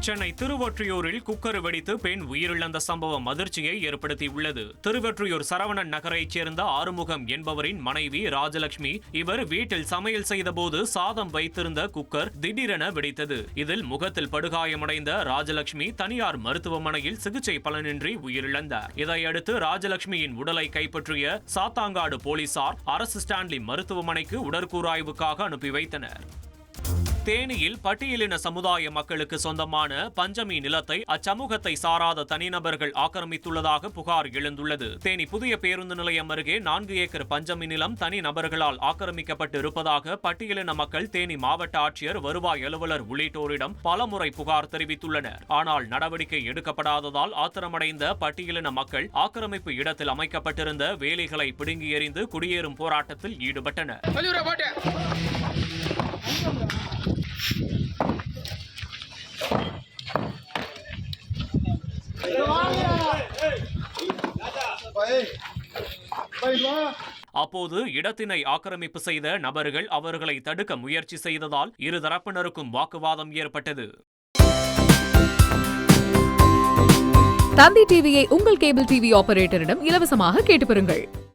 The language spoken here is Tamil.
சென்னை திருவொற்றியூரில் குக்கர் வெடித்து பெண் உயிரிழந்த சம்பவம் அதிர்ச்சியை ஏற்படுத்தியுள்ளது. திருவொற்றியூர் சரவணன் நகரைச் சேர்ந்த ஆறுமுகம் என்பவரின் மனைவி ராஜலட்சுமி இவர் வீட்டில் சமையல் செய்தபோது சாதம் வைத்திருந்த குக்கர் திடீரென வெடித்தது. இதில் முகத்தில் படுகாயமடைந்த ராஜலட்சுமி தனியார் மருத்துவமனையில் சிகிச்சை பலனின்றி உயிரிழந்தார். இதையடுத்து ராஜலட்சுமியின் உடலை கைப்பற்றிய சாத்தாங்காடு போலீசார் அரசு ஸ்டான்லி மருத்துவமனைக்கு உடற்கூறாய்வுக்காக அனுப்பி வைத்தனர். தேனியில் பட்டியலின சமுதாய மக்களுக்கு சொந்தமான பஞ்சமி நிலத்தை அச்சமூகத்தை சாராத தனிநபர்கள் ஆக்கிரமித்துள்ளதாக புகார் எழுந்துள்ளது. தேனி புதிய பேருந்து நிலையம் அருகே நான்கு ஏக்கர் பஞ்சமி நிலம் தனி நபர்களால் ஆக்கிரமிக்கப்பட்டு இருப்பதாக பட்டியலின மக்கள் தேனி மாவட்ட ஆட்சியர் வருவாய் அலுவலர் உள்ளிட்டோரிடம் பலமுறை புகார் தெரிவித்துள்ளனர். ஆனால் நடவடிக்கை எடுக்கப்படாததால் ஆத்திரமடைந்த பட்டியலின மக்கள் ஆக்கிரமிப்பு இடத்தில் அமைக்கப்பட்டிருந்த வேலிகளை பிடுங்கி எறிந்து குடியேறும் போராட்டத்தில் ஈடுபட்டனர். அப்போது இடத்தினை ஆக்கிரமிப்பு செய்த நபர்கள் அவர்களை தடுக்க முயற்சி செய்ததால் இரு தரப்பினருக்கும் வாக்குவாதம் ஏற்பட்டது. தந்தி டிவியை உங்கள் கேபிள் டிவி ஆபரேட்டரிடம் இலவசமாக கேட்டு பெறுங்கள்.